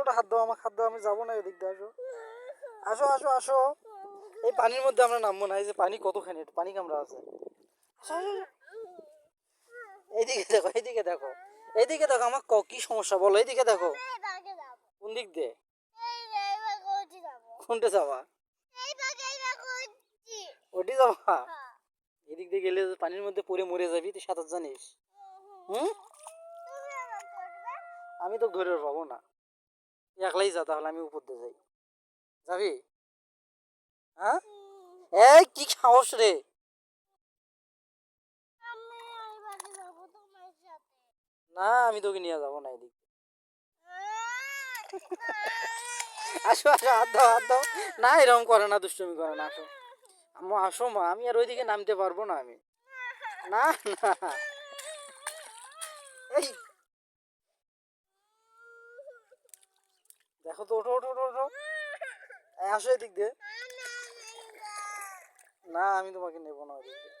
ওটা হাত দাও, আমার দাও, আমি যাব না এদিক দিয়ে, আসো। আসো আসো আসো। এই পানির মধ্যে আমরা নামবো না, এই যে পানি কতখানি পানি কামড়া আছে। এইদিকে দেখো এইদিকে দেখো এইদিকে দেখো, আমার ক- কি সমস্যা বলো, এইদিকে দেখো। কোন দিক দিয়ে? কোনটা যাবা? ওটি যাবা? এদিক দিয়ে গেলে পানির মধ্যে পড়ে মরে যাবি, তুই সাঁতার জানিস। হুম? আমি তো ধরে পাবো না। একলাই যা তাহলে আমি উপর দিয়ে যাই। যাবি? হ্যাঁ? এই কি সাহস রে? আমি না আমি তোকে নিয়ে যাব না এদিক। আসো আসো হাত দাও হাত দাও। না এরকম করে না দুষ্টুমি করে না আসো। আম্মু আসো মা আমি আর ওইদিকে নামতে পারব না আমি। না না। এই দেখো তো, ওঠো ওঠো ওঠো ওঠো। আসো এদিক দিয়ে। না, আমি তোমাকে নেব না ওদিক দিয়ে।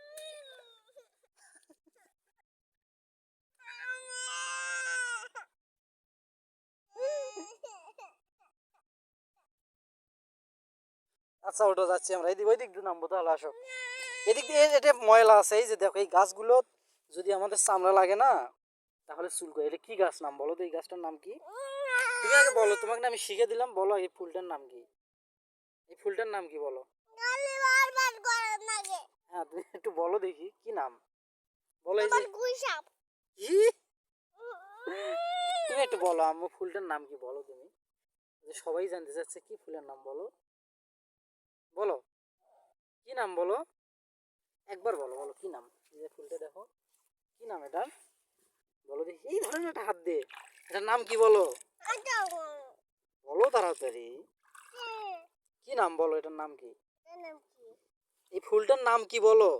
আচ্ছা ওটা যাচ্ছি আমরা। এদিক ওই দিক দিয়ে নামবো তাহলে, আসো। এদিক দিয়ে এটা ময়লা আছে, এই যে দেখো, এই গাছগুলো যদি আমাদের চামড়া লাগে না, তাহলে চুলকো এটা কি গাছ নাম? বলো তো, এই গাছটার নাম কি? তুমি আগে বলো তোমাকে আমি শিখে দিলাম বলো এই ফুলটার নাম কি? এই ফুলটার নাম কি বলো? হ্যাঁ তুমি একটু বলো দেখি কি নাম? বলো এই যে। কি তুমি একটু বলো আম্মু ফুলটার নাম কি বলো তুমি? সবাই জানতে চাচ্ছে কি ফুলের নাম বলো। বলো কি নাম বলো? একবার বলো বলো কি নাম? এই যে ফুলটা দেখো। কি নাম এটার? বলো দেখি এই ধরেন একটা হাত দে। এটার নাম কি বলো? বলো তাড়াতাড়ি। কি নাম বলো এটার নাম কি? এই ফুলটার নাম কি বলো?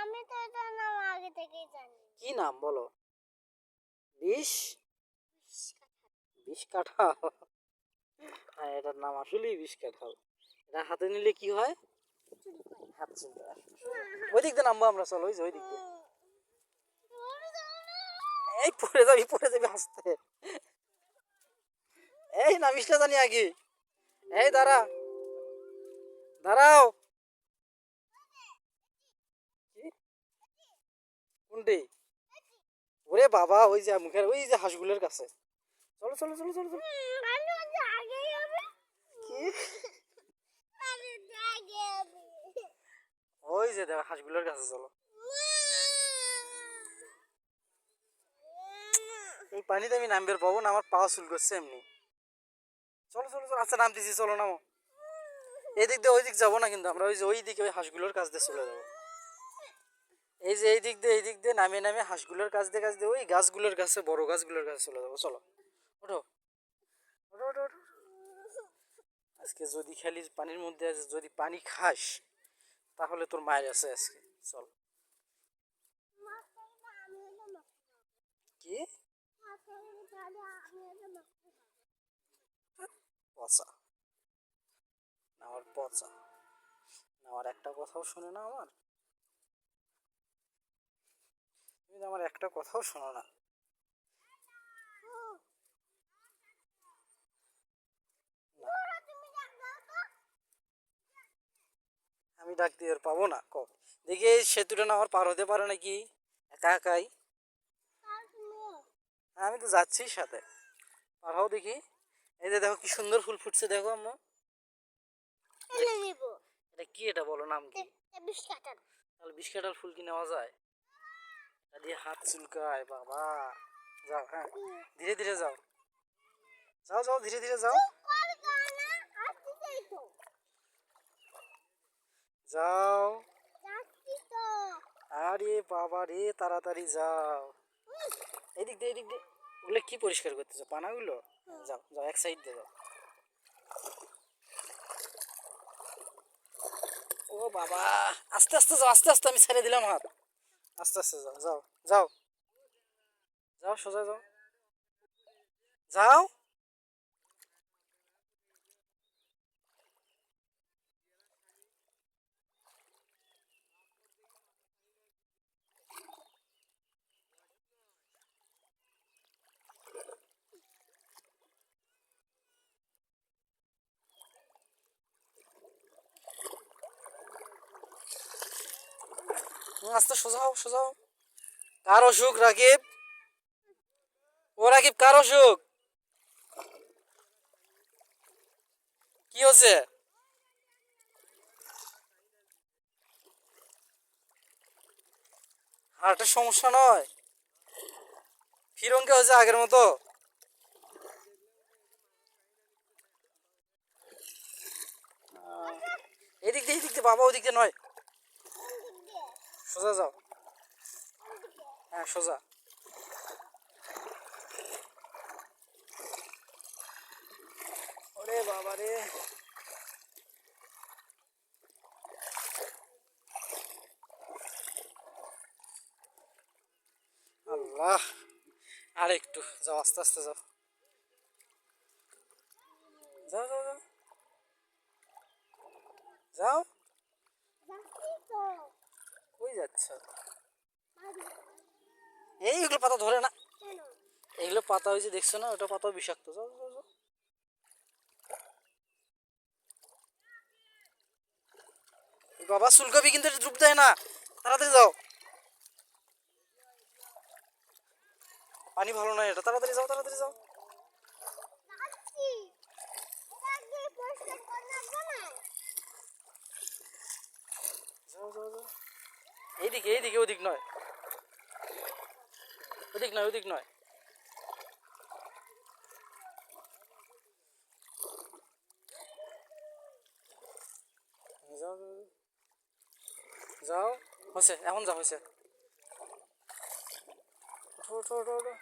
আমি তো এটার নাম আগে থেকেই জানি। কি নাম বলো? বিষ? বিষ কাঁঠাল। হ্যাঁ এটার নাম আসলেই বিষ কাঁঠাল। এটা হাতে নিলে কি হয়? হাত চুলতে ওই দিক দিয়ে নামবো আমরা চলো ওই যে ওই দিক দিয়ে এই পড়ে যাবি পড়ে যাবি হাসতে। এই নামিসটা জানি আগে। এই, দাঁড়া। দাঁড়াও। কোনটি? ওরে বাবা, ওই যে মুখের, ওই যে হাঁসগুলোর কাছে। চলো চলো চলো চলো চলো। ওই যে দেখো, হাঁসগুলোর কাছে, চলো। এই পানিতে আমি নামবে পাবো না, আমার পা চুল করছে এমনি। চলো চলো চলো আচ্ছা নামতেছি, চলো, নামো। এদিক দিয়ে ওই দিক যাব না কিন্তু আমরা, ওই যে ওই দিকে ওই হাঁসগুলোর কাছ দিয়ে চলে যাব। এই যে এই দিক দিয়ে এই দিক দিয়ে নামিয়ে নামিয়ে হাঁসগুলোর কাছ দিয়ে কাছ দিয়ে ওই গাছগুলোর কাছে, বড় গাছগুলোর কাছে চলে যাব, চলো। ওঠো। আজকে যদি খালি পানির মধ্যে যদি পানি খাস, তাহলে তোর মায়ের আছে আজকে। চল। কি? পচা। আমার পচা। আমার একটা কথাও শোনে না আমার। তুমি আমার একটা কথাও শোনো না। আমি ডাক দিয়ে আর পাবো না ক দেখি সেতুটা না আমার পার হতে পারে নাকি? একা একাই? আমি তো যাচ্ছি সাথে। পার হও দেখি। এই যে দেখো কি সুন্দর ফুল ফুটছে দেখো আম্মু। এটা কি এটা বলো নাম কি? বিশ কাটার তাহলে কাঁঠাল ফুল কি নেওয়া যায়? এটা দিয়ে হাত চুলকায় বাবা। যাও হ্যাঁ। ধীরে ধীরে যাও। যাও যাও ধীরে ধীরে যাও। যাও। আরে বাবা রে তাড়াতাড়ি যাও। এদিক দিয়ে এদিক দিয়ে। ওগুলো কি পরিষ্কার করতেছো? পানাগুলো? যাও যাও এক সাইড দিয়ে যাও। ও বাবা আস্তে আস্তে যাও আস্তে আস্তে আমি ছেড়ে দিলাম হাত। আস্তে আস্তে যাও যাও যাও। যাও সোজা যাও। যাও। আস্তে সোজা হও সোজা হও। কার অসুখ রাকিব? ও রাকিব, কার অসুখ কি হচ্ছে? হার্টের সমস্যা নয়? ফিরঙ্গে হয়েছে আগের মতো? এদিক দিয়ে এদিক দিয়ে, বাবা, ওদিক দিয়ে নয়। সোজা যাও। হ্যাঁ সোজা। ওরে বাবা রে। আল্লাহ আর একটু যাও, আস্তে আস্তে যাও। যাও যাও যাও। যাও। কই যাচ্ছ। এইগুলো পাতা ধরে না। এগুলো পাতা হয়েছে দেখছ না, ওটা পাতাও বিষাক্ত। যাও যাও বাবা, চুলকবি কিন্তু ডুব দেয় না। তাড়াতাড়ি যাও। পানি ভালো নয় এটা। তাড়াতাড়ি যাও, তাড়াতাড়ি না? যাও যাও যাও এইদিকে এইদিকে ওদিক নয়। ওদিক নয় ওদিক নয়। যাও যাও, হয়েছে এখন যাও হয়েছে ওঠো ওঠো ওঠো